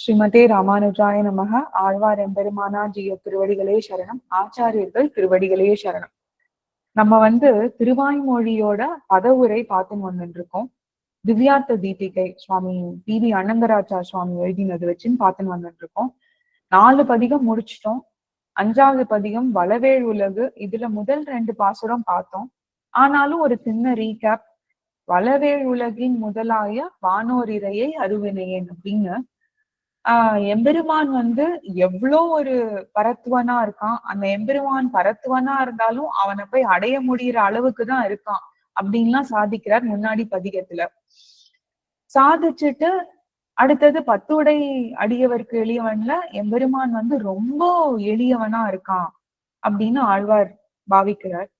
ஸ்ரீமதே ராமானுஜாய நமக. ஆழ்வார் எம்பெருமானா ஜிய திருவடிகளே சரணம். ஆச்சாரியர்கள் திருவடிகளே சரணம். நம்ம வந்து திருவாய்மொழியோட பதவுரை பார்த்துன்னு வந்துட்டு இருக்கோம் திவ்யார்த்த தீபிகை சுவாமி பி. வி. அனந்தராஜா சுவாமி எழுதினது வச்சுன்னு பார்த்துன்னு வந்துட்டு இருக்கோம் நாலு பதிகம் முடிச்சிட்டோம். அஞ்சாவது பதிகம் வளவேள் உலகு. இதுல முதல் ரெண்டு பாசுரம் பார்த்தோம். ஆனாலும் ஒரு சின்ன ரீகேப் வளவேள் உலகின் முதலாய வானோரிரையை அருவினையேன் அப்படின்னு ஆஹ் எம்பெருமான் வந்து எவ்வளோ ஒரு பரத்துவனா இருக்கான். அந்த எம்பெருமான் பரத்துவனா இருந்தாலும் அவனை போய் அடைய முடியிற அளவுக்கு தான் இருக்கான் அப்படின்லாம் சாதிக்கிறார் முன்னாடி பதிகத்துல. சாதிச்சுட்டு அடுத்தது பத்துடை அடியவருக்கு எளியவன்ல எம்பெருமான் வந்து ரொம்ப எளியவனா இருக்கான் அப்படின்னு ஆழ்வார் பாவிக்கிறார்.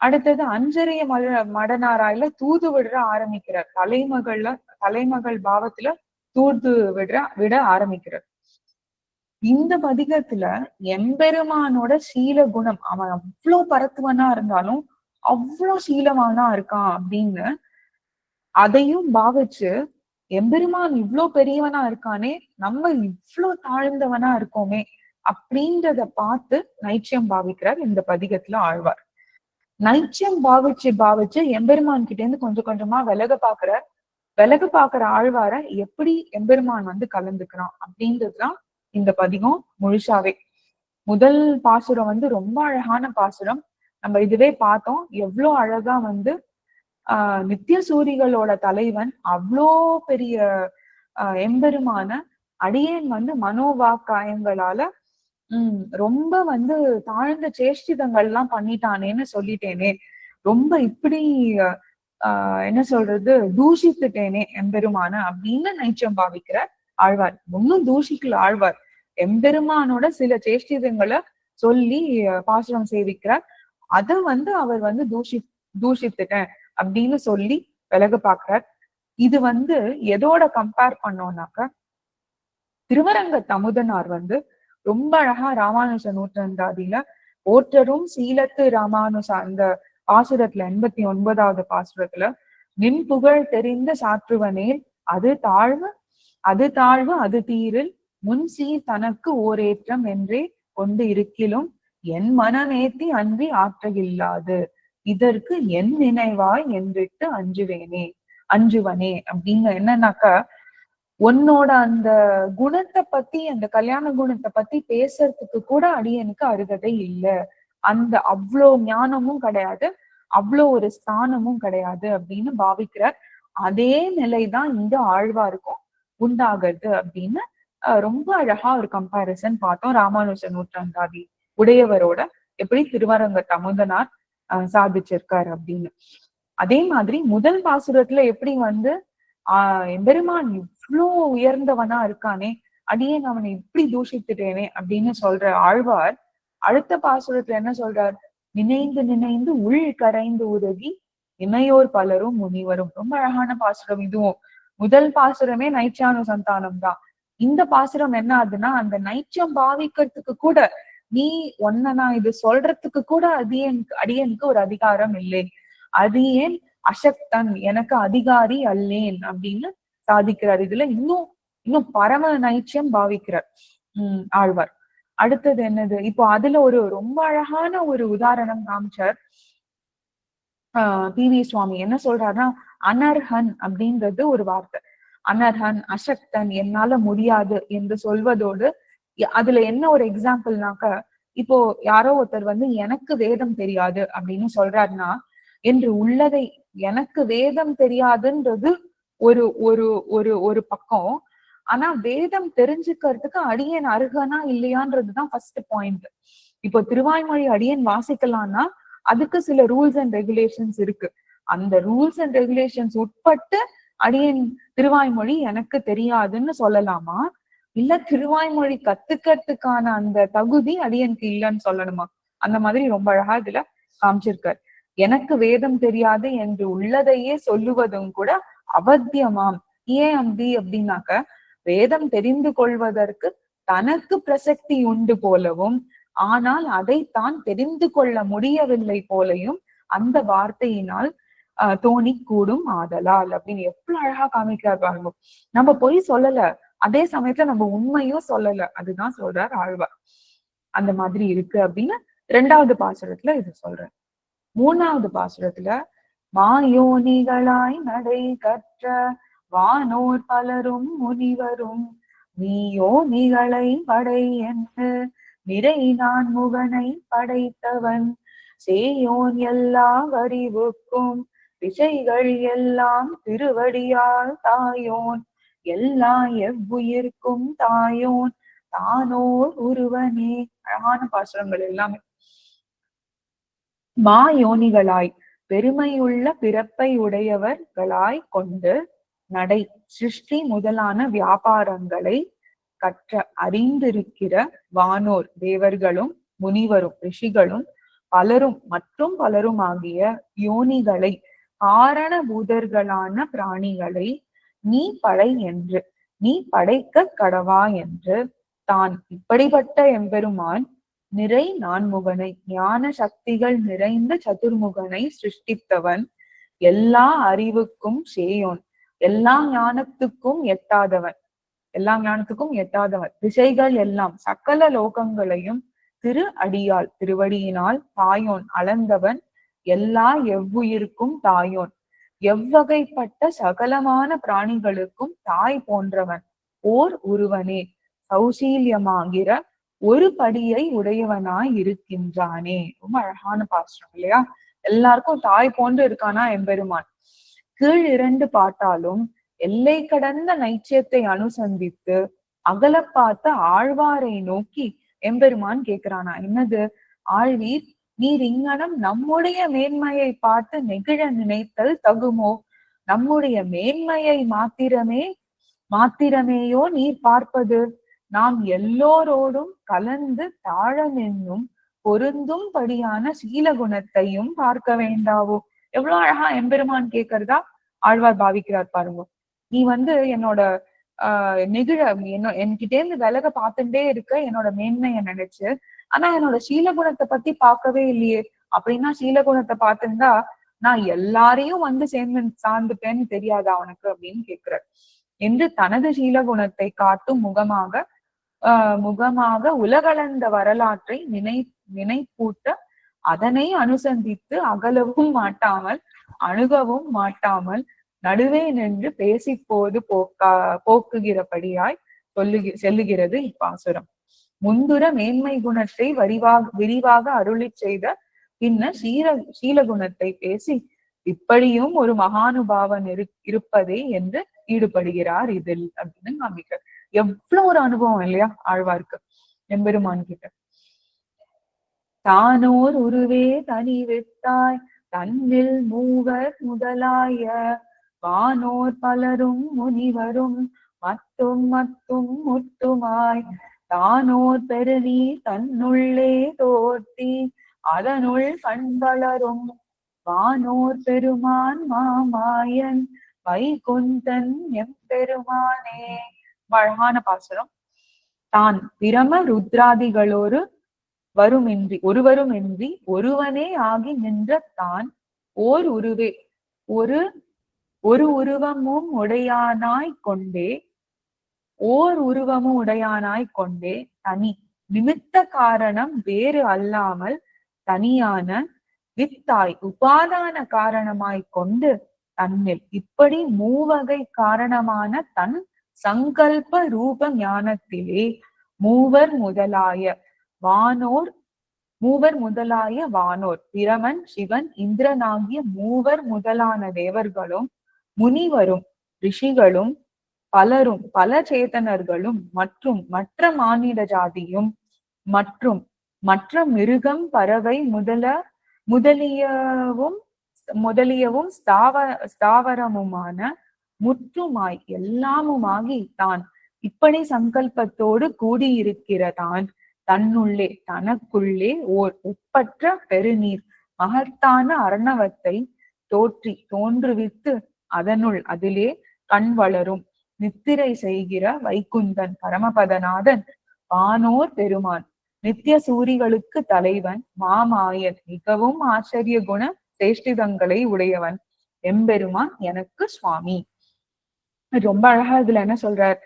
அடுத்தது அஞ்சறிய மல மடனாராயில தூது விடுற ஆரம்பிக்கிறார். தலைமகள்ல தலைமகள் பாவத்துல தூர்த்து விட விட ஆரம்பிக்கிறார் இந்த பதிகத்துல எம்பெருமானோட சீல குணம் அவன் அவ்வளவு பரத்துவனா இருந்தாலும் அவ்வளவு சீலவானா இருக்கான் அப்படின்னு அதையும் பாவிச்சு எம்பெருமான் இவ்ளோ பெரியவனா இருக்கானே நம்ம இவ்ளோ தாழ்ந்தவனா இருக்கோமே அப்படின்றத பார்த்து நைச்சியம் பாவிக்கிறார் இந்த பதிகத்துல ஆழ்வார். நைச்சியம் பாவிச்சு பாவிச்சு எம்பெருமான் கிட்ட இருந்து கொஞ்சம் கொஞ்சமா விலக பாக்குறார். விலகு பாக்குற ஆழ்வார எப்படி எம்பெருமான் வந்து கலந்துக்கிறான் அப்படின்றதுதான் இந்த பதிகம் முழுசாவே. முதல் பாசுரம் வந்து ரொம்ப அழகான பாசுரம். நம்ம இதுவே பார்த்தோம். எவ்வளோ அழகா வந்து ஆஹ் நித்திய சூரிகளோட தலைவன் அவ்வளோ பெரிய எம்பெருமான அடியேன் வந்து மனோவாக்காயங்களால உம் ரொம்ப வந்து தாழ்ந்த சேஷ்டிதங்கள் எல்லாம் பண்ணிட்டானேன்னு சொல்லிட்டேனே. ரொம்ப இப்படி ஆஹ் என்ன சொல்றது? தூஷித்துட்டேனே எம்பெருமான அப்படின்னு நைச்சம் பாவிக்கிற ஆழ்வார். ஒன்னும் தூஷிக்கல ஆழ்வார். எம்பெருமானோட சில சேஷ்டிதங்களை சொல்லி பாசுரம் சேவிக்கிறார் அத வந்து அவர் வந்து தூஷி தூஷித்துட்டேன் அப்படின்னு சொல்லி விலக பாக்குறார் இது வந்து எதோட கம்பேர் பண்ணோம்னாக்க திருவரங்க தமுதனார் வந்து ரொம்ப அழகா ராமானுஜ நூற்றந்தாதியில ஓற்றரும் சீலத்து ராமானுஜ அந்த பாசுரத்துல எண்பத்தி ஒன்பதாவது பாசுரத்துல நின் புகழ் தெரிந்த சாற்றுவனே அது தாழ்வு அது தாழ்வு அது தீரில் முன் தனக்கு ஓரேற்றம் என்றே கொண்டு இருக்கிலும் என் மனமேத்தி அன்றி ஆற்றகில்லாது. இதற்கு என் நினைவாய் என்றிட்டு அஞ்சுவேனே அஞ்சுவனே. அப்படின்னு என்னன்னாக்கா உன்னோட அந்த குணத்தை பத்தி அந்த கல்யாண குணத்தை பத்தி பேசுறதுக்கு கூட அடியனுக்கு அருகதை இல்ல. அந்த அவ்வளோ ஞானமும் கிடையாது அவ்வளோ ஒரு ஸ்தானமும் கிடையாது அப்படின்னு பாவிக்கிறார். அதே நிலைதான் இங்க ஆழ்வாருக்கும் உண்டாகிறது அப்படின்னு ரொம்ப அழகா ஒரு கம்பாரிசன் பார்த்தோம் ராமானுஜ நூற்றாண்டாதி உடையவரோட எப்படி திருவரங்க தமுதனார் ஆஹ் சாதிச்சிருக்காரு அப்படின்னு. அதே மாதிரி முதல் பாசுரத்துல எப்படி வந்து ஆஹ் எம்பெருமான் இவ்வளோ உயர்ந்தவனா இருக்கானே அடியேன் அவனை இப்படி தூஷித்துட்டேனே அப்படின்னு சொல்ற ஆழ்வார் அடுத்த பாசுரத்துல என்ன சொல்றார்? நினைந்து நினைந்து உள் கரைந்து உதவி இமையோர் பலரும் முனிவரும். ரொம்ப அழகான பாசுரம் இதுவும். முதல் பாசுரமே நைச்சானு சந்தானம் தான். இந்த பாசுரம் என்ன ஆகுதுன்னா அந்த நைச்சம் பாவிக்கிறதுக்கு கூட நீ ஒன்ன நான் இது சொல்றதுக்கு கூட அடியனுக்கு அடியனுக்கு ஒரு அதிகாரம் இல்லை. அடியேன் அசக்தன் எனக்கு அதிகாரி அல்லேன் அப்படின்னு சாதிக்கிறார். இதுல இன்னும் இன்னும் பரம நைச்சியம் பாவிக்கிறார். உம் ஆழ்வார். அடுத்தது என்னது? இப்போ அதுல ஒரு ரொம்ப அழகான ஒரு உதாரணம் காமிச்சார். ஆஹ் பி வி சுவாமி. என்ன சொல்றாருன்னா அனர்ஹன் அப்படின்றது ஒரு வார்த்தை. அனர்ஹன் அசக்தன் என்னால முடியாது என்று சொல்வதோடு அதுல என்ன ஒரு எக்ஸாம்பிள்னாக்க இப்போ யாரோ ஒருத்தர் வந்து எனக்கு வேதம் தெரியாது அப்படின்னு சொல்றாருன்னா என்று உள்ளதை எனக்கு வேதம் தெரியாதுன்றது ஒரு ஒரு ஒரு ஒரு பக்கம் ஆனா வேதம் தெரிஞ்சுக்கிறதுக்கு அடியன் அருகனா இல்லையான்றதுதான் ஃபர்ஸ்ட் பாயிண்ட் இப்போ திருவாய்மொழி அடியன் வாசிக்கலாம்னா அதுக்கு சில ரூல்ஸ் அண்ட் ரெகுலேஷன்ஸ் இருக்கு. அந்த ரூல்ஸ் அண்ட் ரெகுலேஷன்ஸ் உட்பட்டு அடியன் திருவாய்மொழி எனக்கு தெரியாதுன்னு சொல்லலாமா? இல்ல திருவாய்மொழி கத்துக்கிறதுக்கான அந்த தகுதி அடியனுக்கு இல்லைன்னு சொல்லணுமா? அந்த மாதிரி ரொம்ப அழகா இதுல காமிச்சிருக்காரு. எனக்கு வேதம் தெரியாது என்று உள்ளதையே சொல்லுவதும் கூட அவத்தியமாம். ஏன் அப்படி அப்படின்னாக்க வேதம் தெரிந்து கொள்வதற்கு தனக்கு பிரசக்தி உண்டு போலவும் ஆனால் அதை தான் தெரிந்து கொள்ள முடியவில்லை போலையும் அந்த வார்த்தையினால் தோணி கூடும் ஆதலால் அப்படின்னு எவ்வளவு அழகா காமிக்கிறார் பாருங்க. நம்ம பொய் சொல்லல. அதே சமயத்துல நம்ம உண்மையும் சொல்லல. அதுதான் சொல்றார் ஆழ்வார். அந்த மாதிரி இருக்கு அப்படின்னு ரெண்டாவது பாசுரத்துல இது சொல்றேன் மூணாவது பாசுரத்துல மாயோனிகளாய் நடை கற்ற வானோர் பலரும் முனிவரும். நீயோ நிகளை படை என்று நிறை நான் முகனை படைத்தவன். சேயோன் எல்லா அறிவுக்கும் திசைகள் எல்லாம் திருவடியால் தாயோன். எல்லா எவ்வுயிர்க்கும் தாயோன் தானோர் ஒருவனே அழகான பாசுரங்கள் எல்லாமே. மாயோனிகளாய் பெருமையுள்ள பிறப்பை உடையவர்களாய் கொண்டு நடை. சிருஷ்டி முதலான வியாபாரங்களை கற்ற அறிந்திருக்கிற வானோர் தேவர்களும் முனிவரும் ரிஷிகளும் பலரும் மற்றும் பலரும் ஆகிய யோனிகளை காரணபூதர்களான பிராணிகளை நீ படை என்று நீ படைக்க கடவா என்று தான் இப்படிப்பட்ட எம்பெருமான் நிறை நான்முகனை ஞான சக்திகள் நிறைந்த சதுர்முகனை சிருஷ்டித்தவன் எல்லா அறிவுக்கும் சேயோன். எல்லா ஞானத்துக்கும் எட்டாதவன். எல்லா ஞானத்துக்கும் எட்டாதவன். திசைகள் எல்லாம் சகல லோகங்களையும் திரு அடியால் திருவடியினால் தாயோன் அளந்தவன் எல்லா எவ்வுயிருக்கும் தாயோன். எவ்வகைப்பட்ட சகலமான பிராணிகளுக்கும் தாய் போன்றவன் ஓர் ஒருவனே. சௌசீல்யமாகிற ஒரு படியை உடையவனாய் இருக்கின்றானே. ரொம்ப அழகான பாசுரம் இல்லையா? எல்லாருக்கும் தாய் போன்று இருக்கானா எம்பெருமான்? கீழ் இரண்டு பாட்டாலும் எல்லை கடந்த நைச்சியத்தை அனுசந்தித்து அகல பார்த்த ஆழ்வாரை நோக்கி எம்பெருமான் கேக்குறானா என்னது? ஆழ்வீர் நீர் இங்கனம் நம்முடைய மேன்மையை பார்த்து நெகிழ நினைத்தல் தகுமோ? நம்முடைய மேன்மையை மாத்திரமே மாத்திரமேயோ நீர் பார்ப்பது? நாம் எல்லோரோடும் கலந்து தாழமென்னும் பொருந்தும் படியான சீல குணத்தையும் பார்க்க வேண்டாவோ? எவ்வளவு அழகா எம்பெருமான் கேக்குறதா ஆழ்வார் பாவிக்கிறார் பாருங்க. நீ வந்து என்னோட ஆஹ் நெகிழ என்ன என்கிட்ட இருந்து விலக பார்த்துட்டே இருக்க என்னோட மேன்மையை நினைச்சு ஆனா என்னோட சீலகுணத்தை பத்தி பார்க்கவே இல்லையே அப்படின்னா சீலகுணத்தை பார்த்திருந்தா நான் எல்லாரையும் வந்து சேர்ந்து சார்ந்துட்டேன்னு தெரியாதா அவனுக்கு அப்படின்னு கேக்குறார். என்று தனது சீலகுணத்தை காட்டும் முகமாக ஆஹ் முகமாக உலகளந்த வரலாற்றை நினை நினைப்பூட்ட அதனை அனுசந்தித்து அகலவும் மாட்டாமல் அணுகவும் மாட்டாமல் நடுவே நின்று பேசிப்போது போது போக்கா போக்குகிறபடியாய் சொல்லுகி செல்லுகிறது இப்பாசுரம். முந்துர மேன்மை குணத்தை வரிவாக விரிவாக அருளி செய்த பின்னர் சீர சீலகுணத்தை பேசி இப்படியும் ஒரு மகானுபாவன் இரு இருப்பதே என்று ஈடுபடுகிறார் இதில் அப்படின்னு காமிக்கிறார். எவ்வளவு ஒரு அனுபவம் இல்லையா ஆழ்வார்க்கு எம்பெருமான் கிட்ட தானோர் உருவே தனி வெட்டாய் தன்னில் மூவர் முதலாய வானோர் பலரும் முனிவரும் மத்தும் மத்தும் முத்துமாய். தானோர் பெருவி தன்னுள்ளே தோர்த்தி அதனுள் கண்வளரும் வானோர் பெருமான் மாமாயன் வைகுந்தன் எம்பெருமானே. அழகான பாசுரம். தான் பிரம ருத்ராதிகளோடு வருமின்றி ஒருவருமின்றி ஒருவனே ஆகி நின்ற தான் ஓர் உருவே. ஒரு ஒரு உருவமும் உடையானாய் கொண்டே ஓர் உருவமும் உடையானாய் கொண்டே தனி நிமித்த காரணம் வேறு அல்லாமல் தனியான வித்தாய் உபாதான காரணமாய் கொண்டு தன்னில் இப்படி மூவகை காரணமான தன் சங்கல்ப ரூப ஞானத்திலே மூவர் முதலாய வானோர் மூவர் முதலாய வானோர். பிரமன் சிவன் இந்திரனாகிய மூவர் முதலான தேவர்களும் முனிவரும் ரிஷிகளும் பலரும் பல சேத்தனர்களும் மற்றும் மற்ற மானிட ஜாதியும் மற்றும் மற்ற மிருகம் பறவை முதல முதலியவும் முதலியவும் ஸ்தாவ ஸ்தாவரமுமான முற்றுமாய் எல்லாமுமாகி தான் இப்படி சங்கல்பத்தோடு கூடியிருக்கிறதான். தன்னுள்ளே தனக்குள்ளே ஓர் ஒப்பற்ற பெருநீர் மகத்தான அர்ணவத்தை தோற்றி தோன்றுவித்து அதனுள் அதிலே கண் வளரும். நித்திரை செய்கிற வைகுந்தன் பரமபதநாதன் வானோர் பெருமான். நித்திய சூரிகளுக்கு தலைவன் மாமாயன் மிகவும் ஆச்சரிய குண சேஷ்டிதங்களை உடையவன். எம்பெருமான் எனக்கு சுவாமி. ரொம்ப அழகா இதுல என்ன சொல்றார்?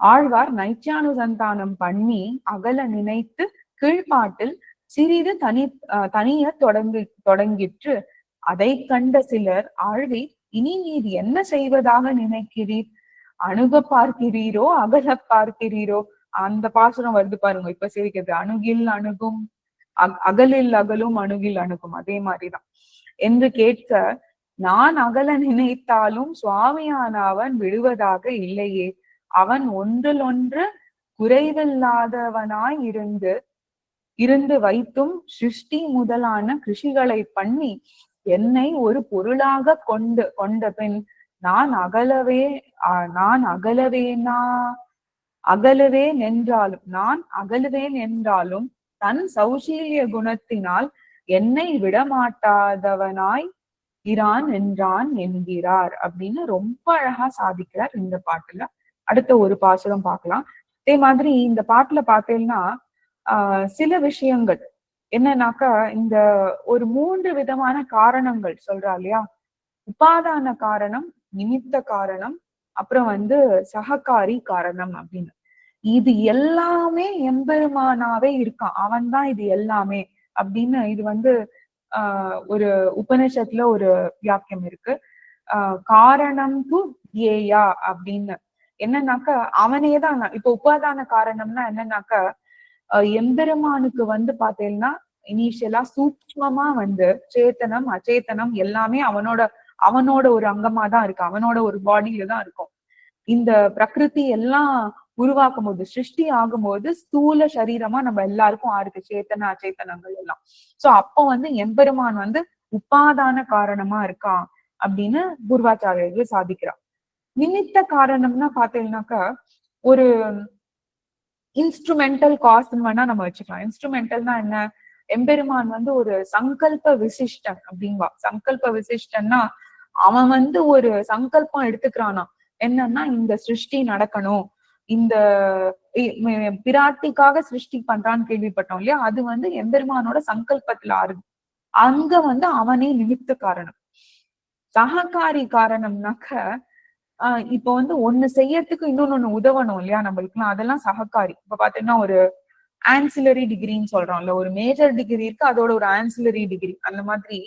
ஆழ்வார் நைத்தியானுசந்தானம் பண்ணி அகல நினைத்து கீழ்ப்பாட்டில் சிறிது தனி தனிய தொடங்கி தொடங்கிற்று. அதை கண்ட சிலர் ஆழ்வி இனி நீர் என்ன செய்வதாக நினைக்கிறீர்? அணுக பார்க்கிறீரோ? அகல பார்க்கிறீரோ? அந்த பாசுரம் வருது பாருங்க இப்ப சிரிக்கிறது. அணுகில் அணுகும் அகலில் அகலும் அணுகில் அணுகும். அதே மாதிரிதான். என்று கேட்க நான் அகல நினைத்தாலும் சுவாமியானவன் விடுவதாக இல்லையே. அவன் ஒன்றில் ஒன்று குறைவில்லாதவனாய் இருந்து இருந்து வைத்தும் சிருஷ்டி முதலான கிருஷிகளை பண்ணி என்னை ஒரு பொருளாக கொண்டு கொண்ட பின் நான் அகலவே நான் அகலவேனா? அகலுவேன் என்றாலும் நான் அகலுவேன் என்றாலும் தன் சௌசீல்ய குணத்தினால் என்னை விடமாட்டாதவனாய் இரான் என்றான் என்கிறார் அப்படின்னு ரொம்ப அழகா சாதிக்கிறார் இந்த பாட்டுல. அடுத்த ஒரு பாசுரம் பார்க்கலாம். அதே மாதிரி இந்த பாட்டுல பார்த்தேன்னா ஆஹ் சில விஷயங்கள். என்னன்னாக்கா இந்த ஒரு மூன்று விதமான காரணங்கள் சொல்றா இல்லையா? உபாதான காரணம் நிமித்த காரணம் அப்புறம் வந்து சககாரி காரணம் அப்படின்னு. இது எல்லாமே எம்பெருமானாவே இருக்கான். அவன் தான் இது எல்லாமே அப்படின்னு இது வந்து ஆஹ் ஒரு உபனிஷத்துல ஒரு வியாக்கியம் இருக்கு. ஆஹ் காரணம் து ஏயா அப்படின்னு. என்னன்னாக்கா அவனே தான் இப்ப உபாதான காரணம்னா என்னன்னாக்கா எம்பெருமானுக்கு வந்து பாத்தீங்கன்னா இனிஷியலா சூக்மமா வந்து சேத்தனம் அச்சேத்தனம் எல்லாமே அவனோட அவனோட ஒரு அங்கமா தான் இருக்கு. அவனோட ஒரு பாடியில தான் இருக்கும். இந்த பிரகிருதி எல்லாம் உருவாக்கும் போது சிருஷ்டி ஆகும்போது ஸ்தூல சரீரமா நம்ம எல்லாருக்கும் ஆறுக்கு சேத்தன அச்சேத்தனங்கள் எல்லாம். சோ அப்போ வந்து எம்பெருமான் வந்து உபாதான காரணமா இருக்கான் அப்படின்னு பூர்வாச்சாரியர்கள் சாதிக்கிறான் நிமித்த காரணம்னா பாத்தீங்கன்னாக்கா ஒரு இன்ஸ்ட்ருமெண்டல் காஸ்ட்னு வேணா நம்ம வச்சுக்கலாம். இன்ஸ்ட்ருமெண்டல்னா என்ன? எம்பெருமான் வந்து ஒரு சங்கல்ப விசிஷ்டன் அப்படின்பா சங்கல்ப விசிஷ்டன்னா அவன் வந்து ஒரு சங்கல்பம் எடுத்துக்கிறானா என்னன்னா இந்த சிருஷ்டி நடக்கணும். இந்த பிராட்டிக்காக சிருஷ்டி பண்றான்னு கேள்விப்பட்டோம் இல்லையா? அது வந்து எம்பெருமானோட சங்கல்பத்துல ஆறுது அங்க வந்து அவனே நிமித்த காரணம். சககாரி காரணம்னாக்க ஆஹ் இப்ப வந்து ஒண்ணு செய்யறதுக்கு இன்னொன்னு ஒண்ணு உதவணும் இல்லையா நம்மளுக்குலாம்? அதெல்லாம் சககாரி இப்ப பாத்தீங்கன்னா ஒரு ஆன்சிலரி டிகிரின்னு சொல்றோம்ல. ஒரு மேஜர் டிகிரி இருக்கு அதோட ஒரு ஆன்சிலரி டிகிரி அந்த மாதிரி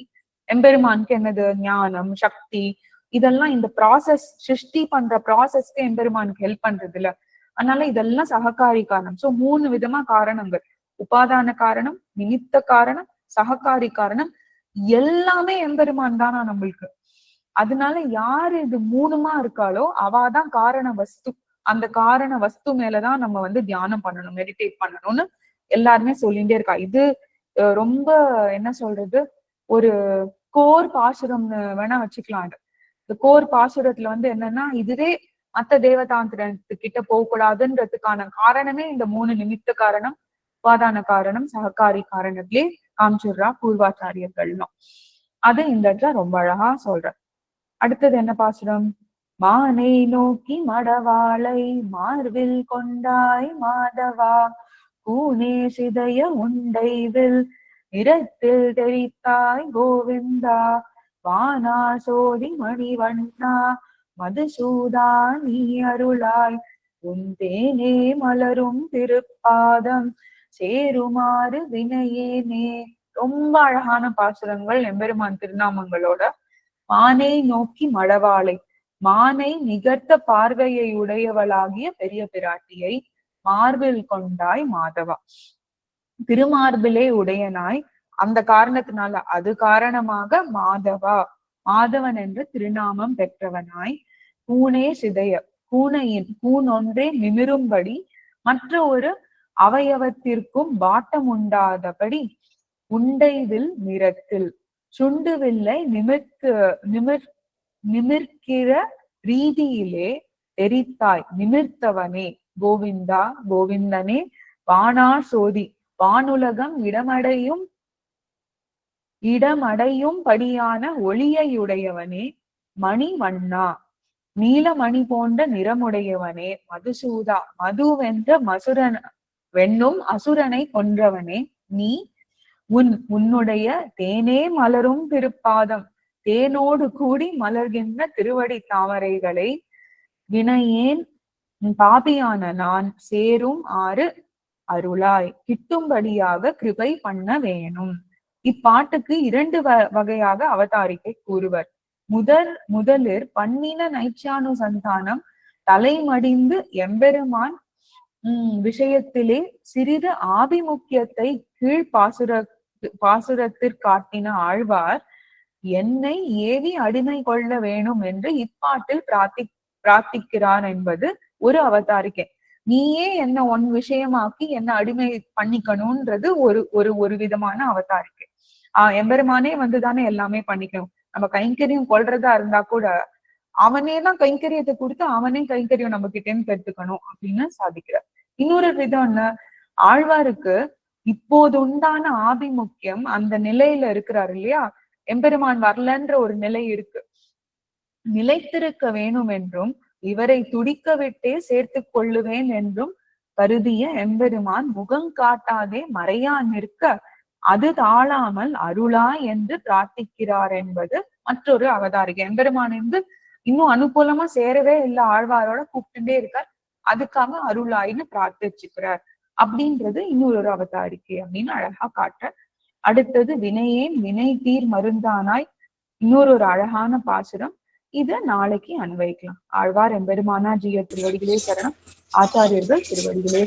எம்பெருமானுக்கு என்னது? ஞானம் சக்தி இதெல்லாம் இந்த ப்ராசஸ் சிருஷ்டி பண்ற ப்ராசஸ்க்கு எம்பெருமானுக்கு ஹெல்ப் பண்றது இல்ல அதனால இதெல்லாம் சககாரி காரணம். சோ மூணு விதமா காரணங்கள். உபாதான காரணம் நிமித்த காரணம் சககாரி காரணம். எல்லாமே எம்பெருமான் தானா நம்மளுக்கு. அதனால யாரு இது மூணுமா இருக்காளோ அவாதான் காரண வஸ்து. அந்த காரண வஸ்து மேலதான் நம்ம வந்து தியானம் பண்ணணும் மெடிடேட் பண்ணணும்னு எல்லாருமே சொல்லிட்டே இருக்கா. இது ரொம்ப என்ன சொல்றது? ஒரு கோர் பாசுரம்னு வேணா வச்சுக்கலாம் இந்த கோர் பாசுரத்துல வந்து என்னன்னா இதுவே மத்த தேவதாந்திரத்துக்கிட்ட போகக்கூடாதுன்றதுக்கான காரணமே இந்த மூணு நிமித்த காரணம். உபாதான காரணம் சககாரி காரணத்திலே காமிச்சிடுறா பூர்வாச்சாரியர்கள்லாம். அது இந்த இடத்துல ரொம்ப அழகா சொல்ற. அடுத்தது என்ன பாசுரம்? மானை நோக்கி மடவாளை மார்பில் கொண்டாய் மாதவா பூனே சிதைய உண்டைவில் நிறத்தில் தெரித்தாய் கோவிந்தா வானா சோதி மணிவண்ணா மதுசூதா நீ அருளாய் உந்தேனே மலரும் திருப்பாதம் சேருமாறு வினையேனே. ரொம்ப அழகான பாசுரங்கள் எம்பெருமான் திருநாமங்களோட மானை நோக்கி மடவாளை. மானை நிகர்த்த பார்வையை உடையவளாகிய பெரிய பிராட்டியை மார்பில் கொண்டாய் மாதவா. திருமார்பிலே உடையனாய். அந்த காரணத்தினால அது காரணமாக மாதவா. மாதவன் என்று திருநாமம் பெற்றவனாய். பூனே சிதைய பூனையின் பூன் ஒன்றே நிமிரும்படி மற்ற ஒரு அவயவத்திற்கும் வாட்டம் உண்டாதபடி உண்டைவில் நிறத்தில் சுண்டுவில்லை நிமிர்க்க நிமிர் நிமிர்க்கிற ரீதியிலே எரித்தாய். நிமிர்த்தவனே கோவிந்தா கோவிந்தனே வானா சோதி வானுலகம் இடமடையும் இடமடையும் படியான ஒளியையுடையவனே மணிவண்ணா நீலமணி போன்ற நிறமுடையவனே மதுசூதா. மதுவென்ற மசுரன் வெண்ணும் அசுரனை கொன்றவனே நீ உன் உன்னுடைய தேனே மலரும் திருப்பாதம். தேனோடு கூடி மலர்கின்ற திருவடி தாமரைகளை வினையேன் பாபியான நான் சேரும் ஆறு அருளாய். கிட்டும்படியாக கிருபை பண்ண வேணும். இப்பாட்டுக்கு இரண்டு வ- வகையாக அவதாரிக்கை கூறுவர். முதல் முதலில் பண்ணின நைச்சானு சந்தானம் தலைமடிந்து எம்பெருமான் உம் விஷயத்திலே சிறிது ஆபிமுக்கியத்தை கீழ் பாசுர பாசுரத்திற்காட்டின ஆழ்வார் என்னை ஏவி அடிமை கொள்ள வேணும் என்று இப்பாட்டில் பிரார்த்தி பிரார்த்திக்கிறார் என்பது ஒரு அவதாரிக்கை. நீயே என்ன ஒன் விஷயமாக்கி என்ன அடிமை பண்ணிக்கணும்ன்றது ஒரு ஒரு ஒரு விதமான அவதாரிக்கை. ஆஹ் எம்பெருமானே வந்துதானே எல்லாமே பண்ணிக்கணும். நம்ம கைங்கரியம் கொள்றதா இருந்தா கூட அவனே தான் கைங்கரியத்தை கொடுத்து அவனே கைங்கரியம் நம்ம கிட்ட இருந்து பெற்றுக்கணும் அப்படின்னு சாதிக்கிறார். இன்னொரு விதம் என்ன? ஆழ்வாருக்கு இப்போது உண்டான ஆபிமுக்கியம் அந்த நிலையில இருக்கிறார் இல்லையா? எம்பெருமான் வரலன்ற ஒரு நிலை இருக்கு. நிலைத்திருக்க வேணும் என்றும் இவரை துடிக்க விட்டே சேர்த்து கொள்ளுவேன் என்றும் கருதிய எம்பெருமான் முகம் காட்டாதே மறையா நிற்க அது தாழாமல் அருளா என்று பிரார்த்திக்கிறார் என்பது மற்றொரு அவதாரிகை. எம்பெருமான் வந்து இன்னும் அனுகூலமா சேரவே இல்லை ஆழ்வாரோட கூப்பிட்டுட்டே இருக்கார். அதுக்காக அருளாயின்னு பிரார்த்திச்சுக்கிறார். அப்படின்றது இன்னொரு ஒரு அவதாரிக்கை அப்படின்னு அழகா காட்ட. அடுத்தது வினையேன் வினை தீர் மருந்தானாய். இன்னொரு ஒரு அழகான பாசுரம். இத நாளைக்கு அன்வைக்கலாம் ஆழ்வார் எம்பெருமானா ஜிய திருவடிகளே சரணம். ஆச்சாரியர்கள் திருவடிகளே